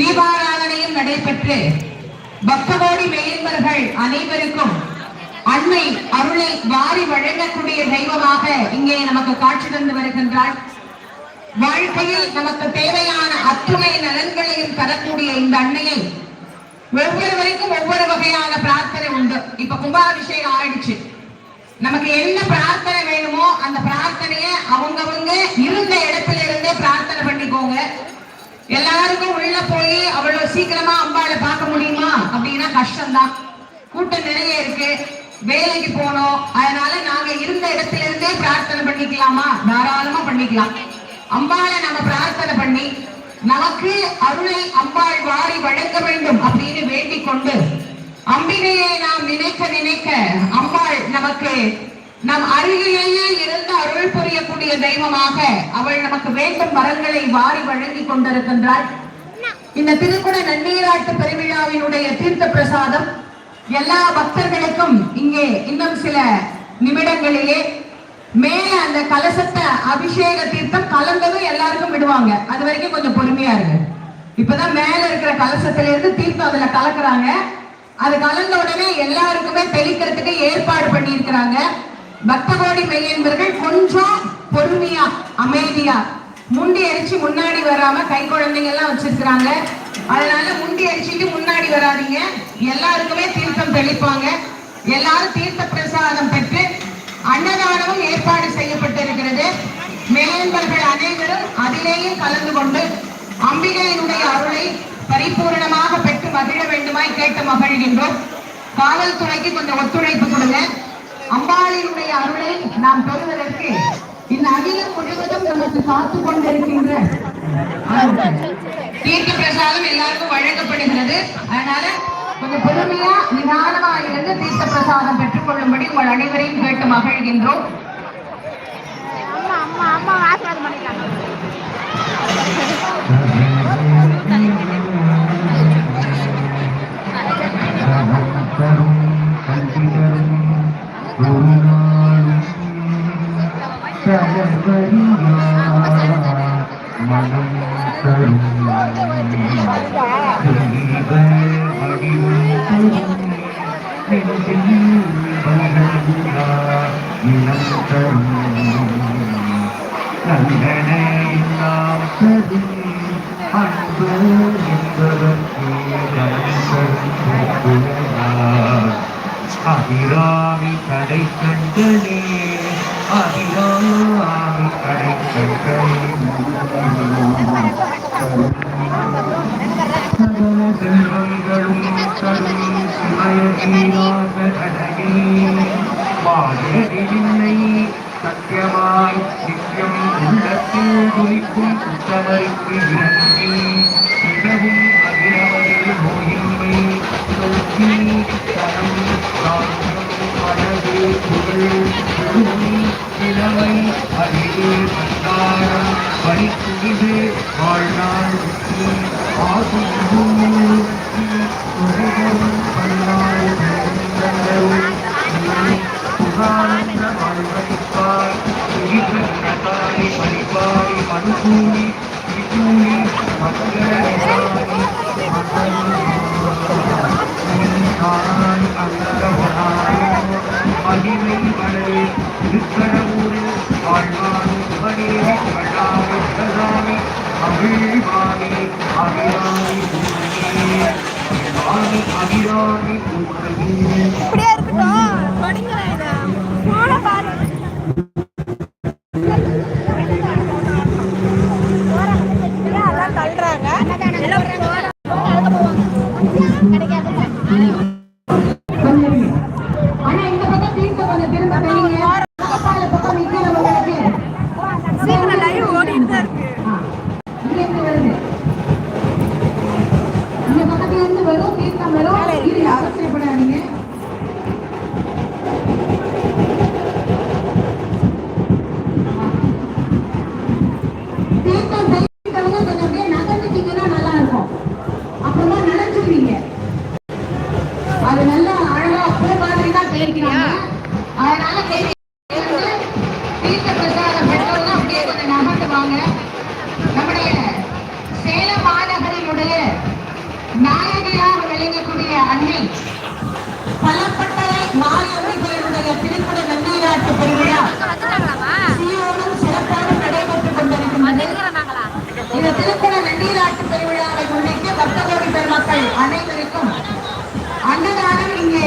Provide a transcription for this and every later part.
தீபாராதனையும் நடைபெற்று பக்தகோடி மெய்யன்பர்கள் அனைவருக்கும் அன்னை அருளை வாரி வழங்கக்கூடிய தெய்வமாக இங்கே நமக்கு காட்சி தந்து வருகின்றாள். வாழ்க்கையில் நமக்கு தேவையான அத்துணை நலன்களையும் தரக்கூடிய இந்த அன்னையை ஒவ்வொருவருக்கும் ஒவ்வொரு வகையான பிரார்த்தனை உண்டு. இப்ப கும்பாபிஷேகம் ஆயிடுச்சு. நமக்கு என்ன பிரார்த்தனை வேணுமோ அந்த பிரார்த்தனைய அவங்கவங்க இருந்த இடத்துல இருந்தே பிரார்த்தனை பண்ணிக்கோங்க. எல்லாருக்கும் உள்ள போய் அவ்வளவு சீக்கிரமா அம்பாளை பார்க்க முடியுமா? அப்படின்னா கஷ்டம்தான். கூட்டம் நிறைய இருக்கு. வேலைக்கு போனோம். அதனால நாங்க இருந்த இடத்துல இருந்தே பிரார்த்தனை பண்ணிக்கலாமா? தாராளமா பண்ணிக்கலாம். அம்பாளை நம்ம பிரார்த்தனை பண்ணி நமக்கு அருளை அம்பாள் வாரி வழங்க வேண்டும் அப்படின்னு வேண்டிக் கொண்டு அம்பிகையை நாம் நினைக்க நினைக்க அம்பாள் நமக்கு நம் அருகிலேயே இருந்து அருள் புரியக்கூடிய தெய்வமாக அவள் நமக்கு வேண்டும் வரங்களை வாரி வழங்கி கொண்டிருக்கின்றாள். இந்த திருக்குட நன்னீராட்டு பெருவிழாவினுடைய தீர்த்த பிரசாதம் எல்லா பக்தர்களுக்கும் இங்கே இன்னும் சில நிமிடங்களிலே மேல அந்த கலசத்தை அபிஷேக தீர்த்தம் கலந்ததும் எல்லாருக்கும் விடுவாங்க. அது வரைக்கும் கொஞ்சம் பொறுமையா இருக்கு இப்பதான் மேல இருக்கிற கலசத்துல இருந்து தீர்த்தம் அதுல கலக்குறாங்க. அது கலந்த உடனே எல்லாருக்குமே தெளிக்கிறதுக்கு ஏற்பாடு பண்ணி இருக்கிறாங்க பக்தகோடி மெய்யன்பர்கள் கொஞ்சம் பொறுமையா அமைதியா. முண்டி அடிச்சு முன்னாடி வராம கை குழந்தைங்க எல்லாம் வச்சிருக்கிறாங்க. அதனால முண்டி அடிச்சுட்டு முன்னாடி வராதீங்க. எல்லாருக்குமே தீர்த்தம் தெளிப்பாங்க. எல்லாரும் தீர்த்த பிரசாதம் பெற்று அன்னதானமும் ஏற்பாடு செய்யப்பட்டிருக்கிறது. மேலன்பர்கள் அனைவரும் அதிலேயும் கலந்து கொண்டு அம்பிகையினுடைய அருளை பரிபூரணமாக பெற்று மகிழ வேண்டுமாய் கேட்டு மகிழ்கின்றோம். காவல்துறைக்கு கொஞ்சம் ஒத்துழைப்பு கொடுங்க. அம்பாளினுடைய அருளை நாம் பெறுவதற்கு இந்த அகிலம் முழுவதும் நமக்கு காத்து கொண்டிருக்கின்ற தீர்த்த பிரசாதம் எல்லாருக்கும் வழங்கப்படுகிறது. அதனால கொஞ்சம் பொறுமையா நிதானமா இருந்து தீர்த்த பிரசாதம் பெற்றுக்கொள்ளும்படி உங்கள் அனைவரையும் கேட்டு மகிழ்கின்றோம். அம்மா அம்மா அம்மா ஆசீர்வாதம் பண்ணிக்கலாம்? இனம் நாம் தரும் அன்பு அபிராமி கடை கண்டனே அபிராமி கடை கண்டனே செல்வங்களும் தரும் சிவயீராக மாநிலை சத்தியமாய் நித்தியம் உள்ளத்தில் துணிக்கும் உத்தமருக்கு இறங்கி மிகவும் அகிலவரில் நோயின்மை. சௌக்கி தரம் சாந்தம் அழகு புகழ் பெருமை இளமை அறிவு சந்தாரம் பணிக்குவிது வாழ்நாள் ஆகும் பல்லார் பாருங்க நம்முடைய சேலம் மாநகரினுடைய நாயகியாக விளங்கக்கூடிய அன்னை பலப்பட்டறை மாயவை பேருடைய திருக்குட வெள்ளியாட்டு பெருமையா சீரோடும் சிறப்பாக நடைபெற்றுக் கொண்டிருக்கின்றது. இந்த திருக்குட வெள்ளியாட்டு பெருவிழாவை முன்னிட்டு பக்தகோடி பெருமக்கள் அனைவருக்கும் அன்னதானம் இங்கே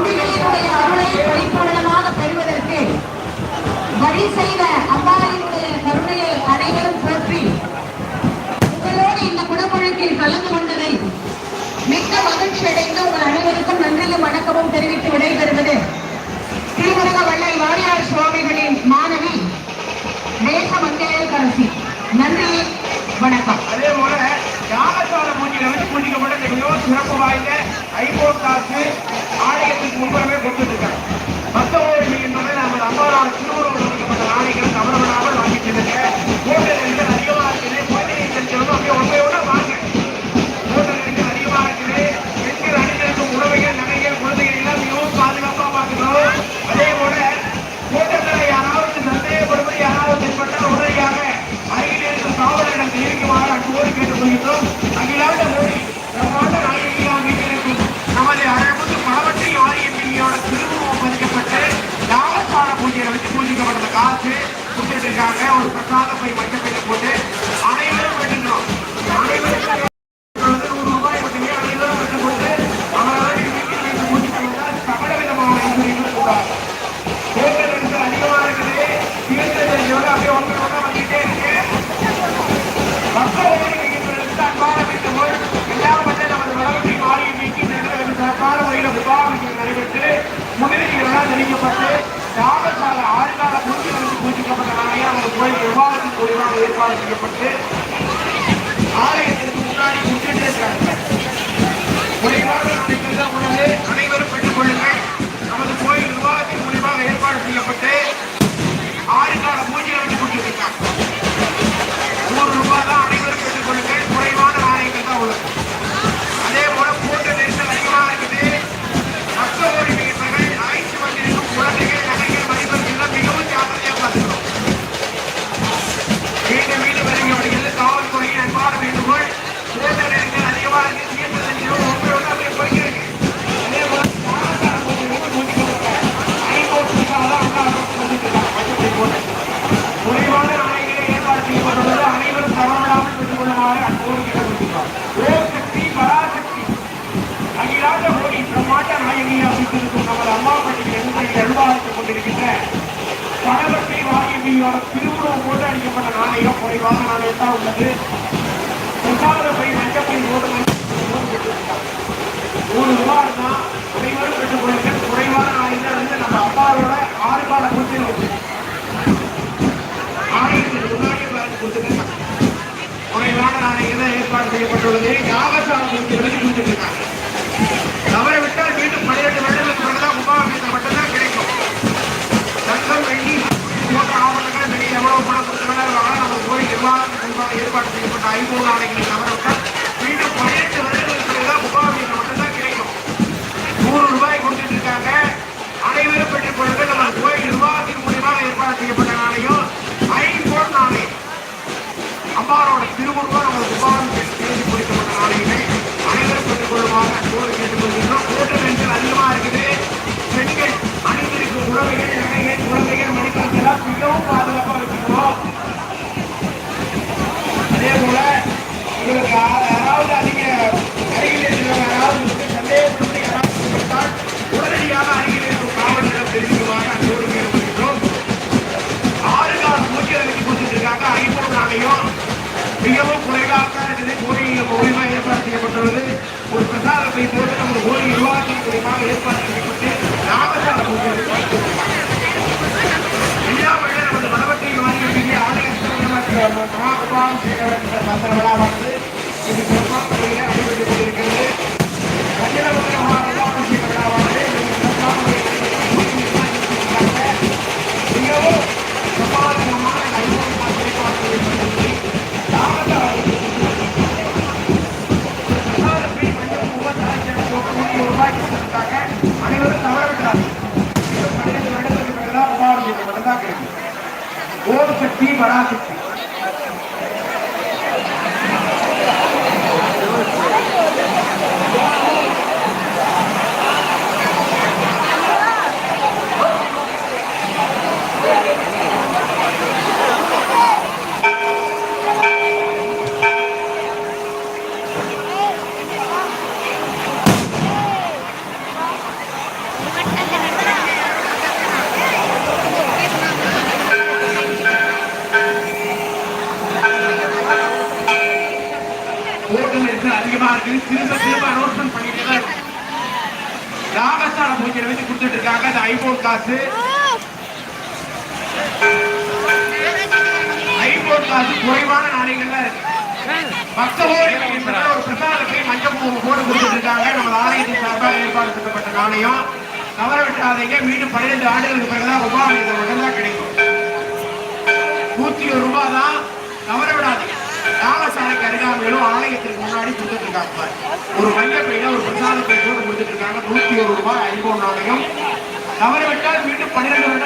அம்பிகையினுடைய அருளை பரிபூரணமாக பெறுவதற்கு வழி செய்த வைகோ காசு ஆலயத்துக்கு முன்பே கொடுத்துருக்காங்க மரங்களால் நினைக்கப்பட்டு சாதசால ஆறுகால பூஜை பூஜிக்கப்பட்ட நாளையே அந்த கோயில் விவாதத்தின் ஏற்பாடு செய்யப்பட்டு வைத்திருக்கின்ற பணவட்டை வாங்கியோட திருமணம் போட்டு அடிக்கப்பட்ட நாணயம் குறைவான நாணயத்தான் உள்ளது. ரெண்டாவது பை லஞ்சப்பை ஓட்டு நூறு ரூபாய் இருந்தால் அனைவரும் பெற்றுக்கொள்ளுங்கள் குறைவான நாணயம் வந்து நம்ம அப்பாவோட ஆறு கால கொடுத்து ஆணையத்துக்கு முன்னாடி கொடுத்துருக்காங்க குறைவான நாணயம் தான் ஏற்பாடு செய்யப்பட்டுள்ளது. யாகசாமி கொடுத்துருக்காங்க சம்பந்தப்பட்ட ஐநூறு நாளைக்கு தவறப்பட்ட மீண்டும் பதினெட்டு வருடங்களுக்கு தான் முகாமியில் மட்டும்தான் கிடைக்கும். நூறு ரூபாய் கொடுத்துட்டு இருக்காங்க. அனைவரும் பெற்றுக்கொள்வது நம்ம கோயில் நிர்வாகத்தின் மூலியமாக ஏற்பாடு செய்யப்பட்ட நாளையும் ஐம்பொன் நாளையும் அம்பாரோட திருவுருவம் நமது உபாரம் தேதி குறிக்கப்பட்ட நாளையுமே அனைவரும் பெற்றுக்கொள்ளுமாக கோயில் கேட்டுக்கொள்கின்றோம். கூட்டம் என்று அதிகமாக இருக்கு பிரசாதத்தை போட்டு நமது கோரி நிர்வாகத்தின் மூலியமாக ஏற்பாடு செய்யப்பட்டு நாமசால பூஜைகளுக்கு இல்லாமல் நமது மனவத்தை வாங்கி இது சிறப்பான முறையில் கொண்டிருக்கிறது மகாபாலம் செய்ய விழாவானது மிக சிறப்பான முறையில் மிகவும் சமாதானமான ஐநூறு செயல்பாடுகளை பயன்படுத்தி நாமசாலை பிரசாதத்தை கொஞ்சம் முகத்தாட்சியம் போட்டு நூற்றி ரூபாய் கொடுத்திருக்காங்க அனைவரும் தவற விடாது இன்னும் பன்னிரண்டு வருடத்துக்கு பிறகுதான் உபாரம் செய்ய மட்டும்தான் கிடைக்கும் ஓம் சக்தி பராசக்தி ஓட்டம் இருக்குன்னு திரும்ப திரும்ப அனௌன்ஸ்மெண்ட் பண்ணிட்டே தான் இருக்கும் ராகஸ்தான பூஜை வச்சு கொடுத்துட்டு இருக்காங்க. அந்த ஐபோன் காசு. ஐபோன் காசு குறைவான நாணயங்கள்லாம் இருக்கு. பக்தவோடு ஒரு பிரசாதத்தை மஞ்சள் போட்டு கொடுத்துட்டு இருக்காங்க. நம்ம ஆலயத்தின் சார்பாக ஏற்பாடு செய்யப்பட்ட நாணயம். தவற விட்டாதீங்க. மீண்டும் பன்னிரெண்டு ஆண்டுகளுக்கு பிறகுதான் உபாவயத்தில் மட்டும்தான் கிடைக்கும். நூத்தி ஒரு ரூபாய் தான் தவற விடாதீங்க. நாகசாலைக்கு அருகாமையிலும் ஆலயத்திற்கு முன்னாடி கொடுத்துட்டு இருக்காங்க ஒரு மைய பையில ஒரு பிரசாதத்தை போட்டு கொடுத்துட்டு இருக்காங்க நூத்தி ஒரு ரூபாய் ஐம்பது நாணயம் தவறிவிட்டால் மீண்டும் பன்னிரெண்டு